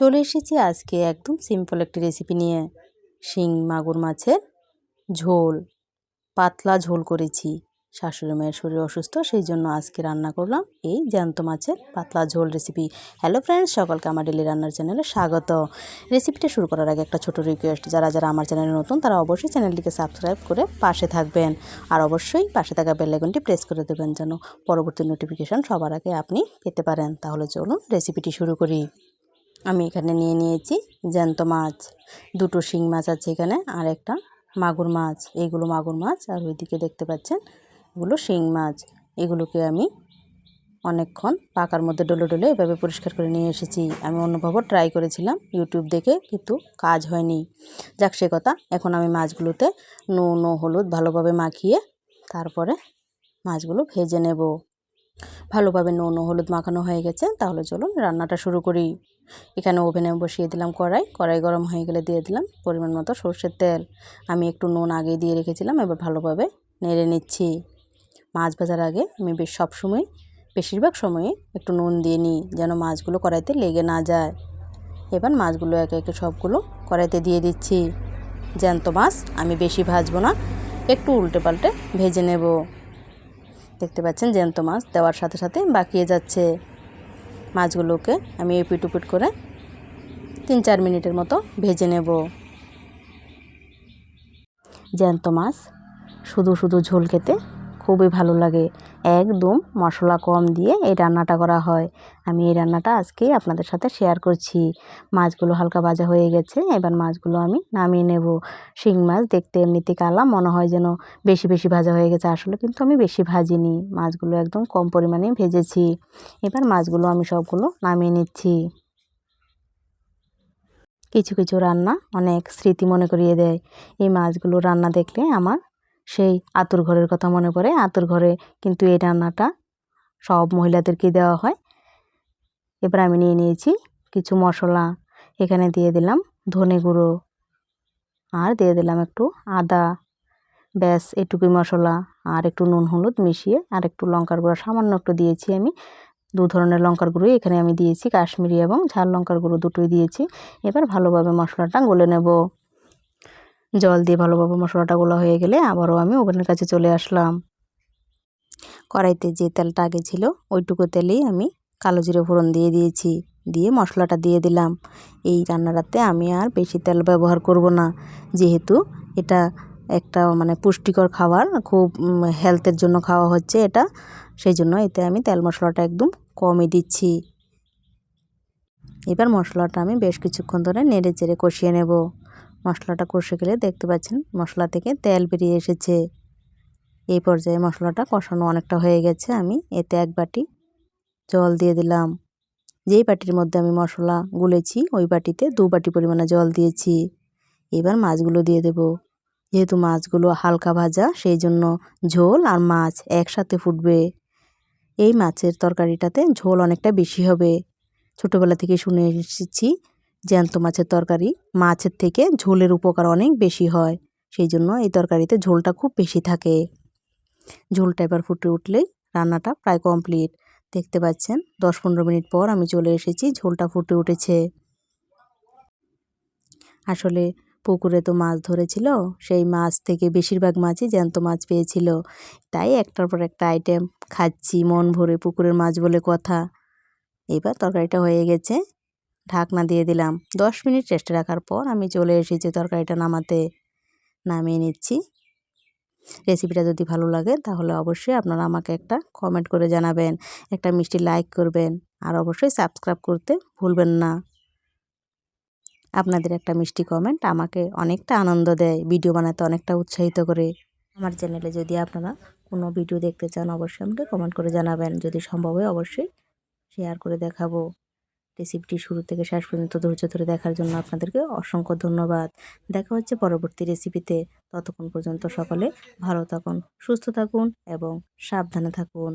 চলে এসেছি আজকে একদম সিম্পল একটি রেসিপি নিয়ে। শিং, মাগুর মাছের ঝোল, পাতলা ঝোল করেছি। শাশুড়ি মায়ের শরীর অসুস্থ, সেই জন্য আজকে রান্না করলাম এই জ্যান্ত মাছের পাতলা ঝোল রেসিপি হ্যালো ফ্রেন্ডস সকলকে আমার ডেলি রান্নার চ্যানেলে স্বাগত। রেসিপিটা শুরু করার আগে একটা ছোটো রিকোয়েস্ট যারা যারা আমার চ্যানেলে নতুন, তারা অবশ্যই চ্যানেলটিকে সাবস্ক্রাইব করে পাশে থাকবেন। আর অবশ্যই পাশে থাকা বেলাইকনটি প্রেস করে দেবেন, যেন পরবর্তী নোটিফিকেশান সবার আগে আপনি পেতে পারেন। তাহলে চলুন রেসিপিটি শুরু করি। আমি এখানে নিয়ে নিয়েছি জ্যান্ত মাছ। দুটো শিং মাছ আছে এখানে আর একটা মাগুর মাছ। এইগুলো মাগুর মাছ আর ওইদিকে দেখতে পাচ্ছেন এগুলো শিং মাছ। এগুলোকে আমি অনেকক্ষণ পাকার মধ্যে ডলে ডলে এভাবে পরিষ্কার করে নিয়ে এসেছি। আমি অন্যভাবে ট্রাই করেছিলাম ইউটিউব দেখে কিন্তু কাজ হয়নি। যাক, সে কথা। এখন আমি মাছগুলোতে নুন হলুদ ভালোভাবে মাখিয়ে তারপরে মাছগুলো ভেজে নেব। ভালোভাবে নুন হলুদ মাখানো হয়ে গেছে, তাহলে চলুন রান্নাটা শুরু করি। এখানে ওভেনে বসিয়ে দিলাম কড়াই কড়াই গরম হয়ে গেলে দিয়ে দিলাম পরিমাণ মতো সর্ষের তেল। আমি একটু নুন আগে দিয়ে রেখেছিলাম, এবার ভালোভাবে নেড়ে নিচ্ছি। মাছ ভাজার আগে আমি বেশ সবসময়, বেশিরভাগ সময়ে একটু নুন দিয়ে নিই, যেন মাছগুলো কড়াইতে লেগে না যায়। এবার মাছগুলো একে একে সবগুলো কড়াইতে দিয়ে দিচ্ছি। জ্যান্ত মাছ আমি বেশি ভাজবো না, একটু উল্টে পাল্টে ভেজে নেব। দেখতে পাচ্ছেন জ্যান্ত মাছ দেওয়ার সাথে সাথে বাকিয়ে যাচ্ছে মাছগুলোকে। আমি এপিট উপিট করে তিন চার মিনিটের মতো ভেজে নেব। জ্যান্ত মাছ শুধু শুধু ঝোল খেতে খুবই ভালো লাগে। একদম মশলা কম দিয়ে এই রান্নাটা করা হয়। আমি এই রান্নাটা আজকে আপনাদের সাথে শেয়ার করছি। মাছগুলো হালকা ভাজা হয়ে গেছে, এবার মাছগুলো আমি নামিয়ে নেব। শিং মাছ দেখতে এমনিতে কালাম মনে হয় যেন বেশি বেশি ভাজা হয়ে গেছে। আসলে কিন্তু আমি বেশি ভাজিনি। মাছগুলো একদম কম পরিমাণে ভেজেছি। এবার মাছগুলো আমি সবগুলো নামিয়ে নিচ্ছি। কিছু কিছু রান্না অনেক স্মৃতি মনে করিয়ে দেয়। এই মাছগুলো রান্না দেখলে আমার সেই আতুর ঘরের কথা মনে পড়ে। আতুর ঘরে কিন্তু এই রান্নাটা সব মহিলাদেরকে দেওয়া হয়। এবার আমি নিয়ে নিয়েছি কিছু মশলা। এখানে দিয়ে দিলাম ধনে গুঁড়ো আর দিয়ে দিলাম একটু আদা। ব্যাস, এটুকুই মশলা। আর একটু নুন, হলুদ মিশিয়ে আর একটু লঙ্কার গুঁড়ো। সামান্য একটু দিয়েছি আমি। দু ধরনের লঙ্কার গুঁড়ো এখানে আমি দিয়েছি কাশ্মীরি এবং ঝাল লঙ্কার গুঁড়ো দুটোই দিয়েছি। এবার ভালোভাবে মশলাটা গলে নেব। জল দিয়ে ভালোভাবে মশলাটা গোলা হয়ে গেলে আবারও আমি ওভেনের কাছে চলে আসলাম। কড়াইতে যে তেলটা আগে ছিল, ওইটুকু তেলেই আমি কালো জিরে ফোড়ন দিয়ে দিয়েছি, দিয়ে মশলাটা দিয়ে দিলাম। এই রান্নাটাতে আমি আর বেশি তেল ব্যবহার করব না, যেহেতু এটা একটা মানে পুষ্টিকর খাবার, খুব হেলথের জন্য খাওয়া হচ্ছে এটা, সেই জন্য এতে আমি তেল মশলাটা একদম কমই দিচ্ছি। এবার মশলাটা আমি বেশ কিছুক্ষণ ধরে নেড়ে চেড়ে কষিয়ে নেব। মশলাটা কষে গেলে দেখতে পাচ্ছেন মশলা থেকে তেল বেরিয়ে এসেছে। এই পর্যায়ে মশলাটা কষানো অনেকটা হয়ে গেছে। আমি এতে এক বাটি জল দিয়ে দিলাম। যেই বাটির মধ্যে আমি মশলা গুলেছি, ওই বাটিতে দু বাটি পরিমাণে জল দিয়েছি। এবার মাছগুলো দিয়ে দেব। যেহেতু মাছগুলো হালকা ভাজা, সেই জন্য ঝোল আর মাছ একসাথে ফুটবে। এই মাছের তরকারিটাতে ঝোল অনেকটা বেশি হবে। ছোটোবেলা থেকে শুনে এসেছি জ্যান্ত মাছের তরকারি মাছের থেকে ঝোলের উপকার অনেক বেশি হয়। সেই জন্য এই তরকারিতে ঝোলটা খুব বেশি থাকে। ঝোলটা এবার ফুটে উঠলেই রান্নাটা প্রায় কমপ্লিট। দেখতে পাচ্ছেন দশ পনেরো মিনিট পর আমি চলে এসেছি, ঝোলটা ফুটে উঠেছে। আসলে পুকুরে তো মাছ ধরেছিল, সেই মাছ থেকে বেশিরভাগ মাছই জ্যান্ত মাছ পেয়েছিল। তাই একটার পর একটা আইটেম খাচ্ছি, মন ভরে পুকুরের মাছ বলে কথা। এবার তরকারিটা হয়ে গেছে। ঢাকনা দিয়ে দিলাম। দশ মিনিট রেস্টে রাখার পর আমি চলে এসেছি তরকারিটা নামাতে। নামিয়ে নিচ্ছি। রেসিপিটা যদি ভালো লাগে তাহলে অবশ্যই আপনারা আমাকে একটা কমেন্ট করে জানাবেন, একটা মিষ্টি লাইক করবেন, আর অবশ্যই সাবস্ক্রাইব করতে ভুলবেন না। আপনাদের একটা মিষ্টি কমেন্ট আমাকে অনেকটা আনন্দ দেয় ভিডিও বানাতে অনেকটা উৎসাহিত করে। আমার চ্যানেলে যদি আপনারা কোনো ভিডিও দেখতে চান, অবশ্যই আমাকে কমেন্ট করে জানাবেন। যদি সম্ভব হয় অবশ্যই শেয়ার করে দেখাবো। রেসিপিটি শুরু থেকে শেষ পর্যন্ত ধৈর্য ধরে দেখার জন্য আপনাদেরকে অসংখ্য ধন্যবাদ। দেখা হচ্ছে পরবর্তী রেসিপিতে। ততক্ষণ পর্যন্ত সকলে ভালো থাকুন, সুস্থ থাকুন এবং সাবধানে থাকুন।